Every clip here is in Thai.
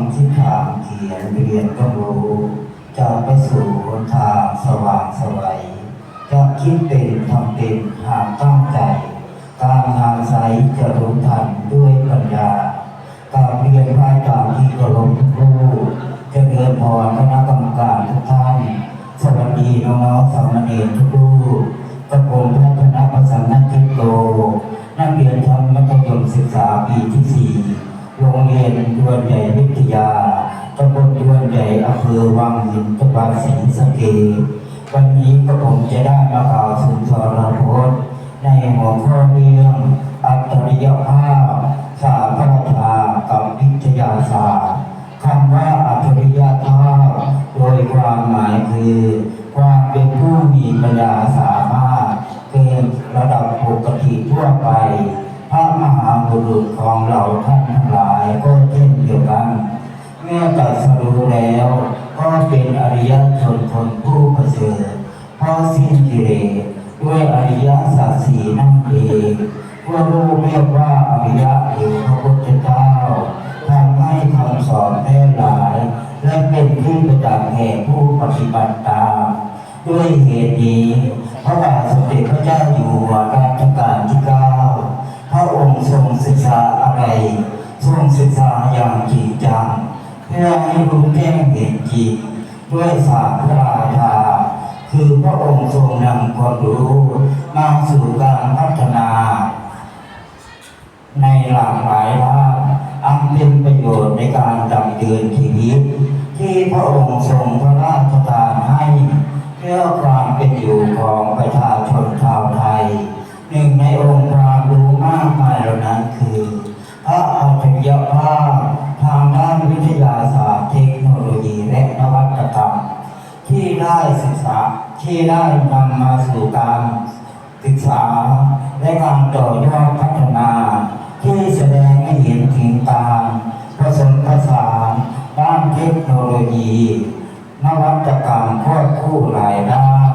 ำที่ถามเขียนเรียนก็รู้จะไปสู่หนทางสว่างสวัยจะคิดเป็นทำเป็นหากตั้งใจการงานใสจะรู้ทันด้วยปัญญาการเรียนพายตามที่เคารพทุกรูปเจะเรียนพรคณะกรรมการทุกท่าน สวัสดีน้องๆสามเณรทุกรูปกระผมพระคณะประสันนักทิโต นักเรียนชั้นมัธยมศึกษาปีที่สี่ โรงเรียนดวนใหญ่วิทยาตำบลดวนใหญ่อำเภอวังหินจังหวัดศรีสะเกษวันนี้กระผมจะได้มากล่าวสุนทรพจน์ในหัวข้อเรื่องอัจฉริยภาพสาพระชากับวิทยาศาสตร์คำว่าอัจฉริยภาพโดยความหมายคือความเป็นผู้มีปัญญาสามารถเกินระดับปกติทั่วไป พระมหาบุรุษของเราท่านทั้งหลายก็เช่นเดียวกัน เมื่อตรัดสรู้แล้ว ก็เป็นอริยชนคนผู้ประเสริฐเพราะสิ้นกิเลสด้วยอริยสัจสีนั่นเองพวกลูกเรียกว่าอริยะหรือพระพุทธเจ้าทำให้คำสอนแพร่หลาย และเป็นที่ประจักษ์แห่งผู้ปฏิบัติตามด้วยเหตุนี้พระบาทสมเด็จพระเจ้าอยู่หัวรัชกาลที่เก้า ศึกษาอะไรทรงศึกษาอย่างจริงจังเพื่อให้รู้แจ้งเห็นจริงด้วยศาสตร์พระราชาคือพระองค์ทรงนำความรู้มาสู่การพัฒนา ในหลากหลายด้านอันเป็นประโยชน์ในการดำเนินชีวิต ที่พระองค์ทรงพระราชทานให้เพื่อความเป็นอยู่ของประชาชนชาวไทยหนึ่งในองค์าทางด้านวิทยาศาสตร์เทคโนโลยีและนวัตกรรม ที่ได้ศึกษาที่ได้นำมาสู่การศึกษาและการต่อยอดพัฒนา ที่แสดงให้เห็นถึงการผสมผสานด้านเทคโนโลยี นวัตกรรมควบคู่หลายด้าน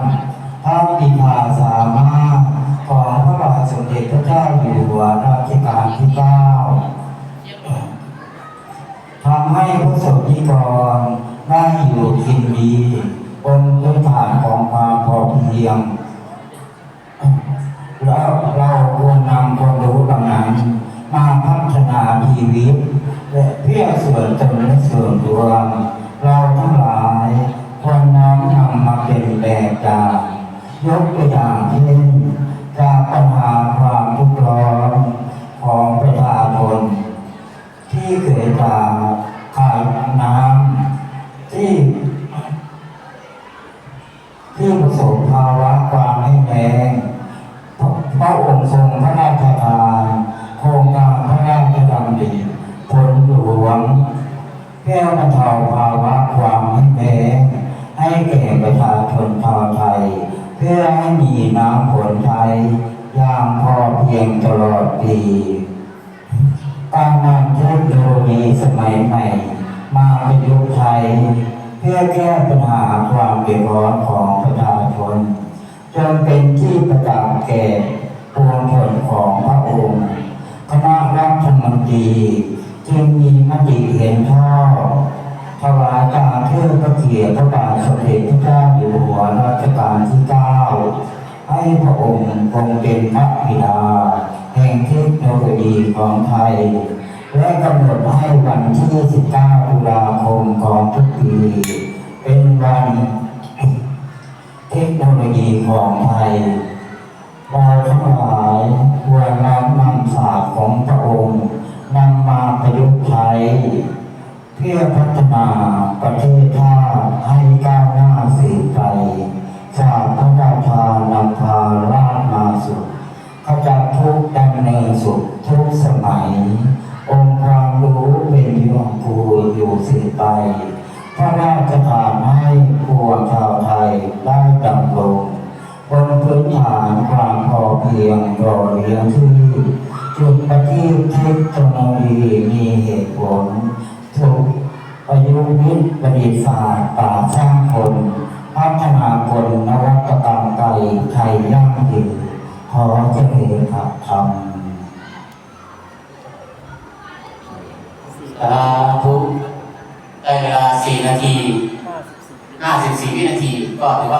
พระปิฎาสามารถของพระบาทสมเด็จพระเจ้าอยู่หัวรัชกาลที่เก้าำให้ผู้สนิกรได้อยู่กินดีบนพื้นฐานของความพอเพียง แล้วเราควรนำความรู้เหล่านั้นมาพัฒนาชีวิตและเพื่อส่วนตนและส่วนรวมเราทั้งหลายควรน้อมนำมาเป็นแบบอย่างยกตัวอย่างเช่น ที่าขาดน้ำที่ ที่ประสบภาวะความแห้งแล้งพระองค์ทรงพระราชทานโครงการพระราชดำริผลหลวง แก้บรรเทาภาวะความแห้งแล้งให้แก่ประชาชนชาวไทย เพื่อให้มีน้ำผลใช้อย่างพอเพียงตลอดปีการน มัยใหม่ มาประยุกต์ใช้เพื่อแก้ปัญหาความเดือดร้อนของประชาชนจนเป็นที่ประจักษ์แก่ปวงชนของพระองค์คณะรัฐมนตรีจึงมีมติเห็นชอบถวายการเทิดพระเกียรติพระบาทสมเด็จพระเจ้าอยู่หัวรัชกาลที่เก้าให้พระองค์ทรงเป็นพระบิดา แห่งเทคโนโลยีของไทย และกำหนดให้วันที่ 19 ตุลาคมของทุกปีเป็นวันเทคโนโลยีของไทยเราทั้งหลายควรน้อมนำศาสตร์ของพระองค์นำมาประยุกต์ใช้เพื่อพัฒนาประเทศชาติให้ก้าวหน้าสืบไปศาสตร์พระราชานำพาราชมาสุขขจัดทุกดำเนินสุขทุกสมัย องค์ความรู้เป็นยงกูอยู่สืบไปพระราชทานให้ปวงชาวไทยได้ดำรงบนพื้นฐานความพอเพียงรอเลี้ยงที่จุดประทีปเทคโนโลยีมีเหตุผลถูกประยุกต์วิประดิษฐ์ศาสตร์ป่าสร้างคนพัฒนาคนนวัตกรรมไกลไทยยั่งยืนขอเจริญครับธร สาทุได้เวลาสี่นาทีห้าสิบสี่วินาที ก็ถือว่า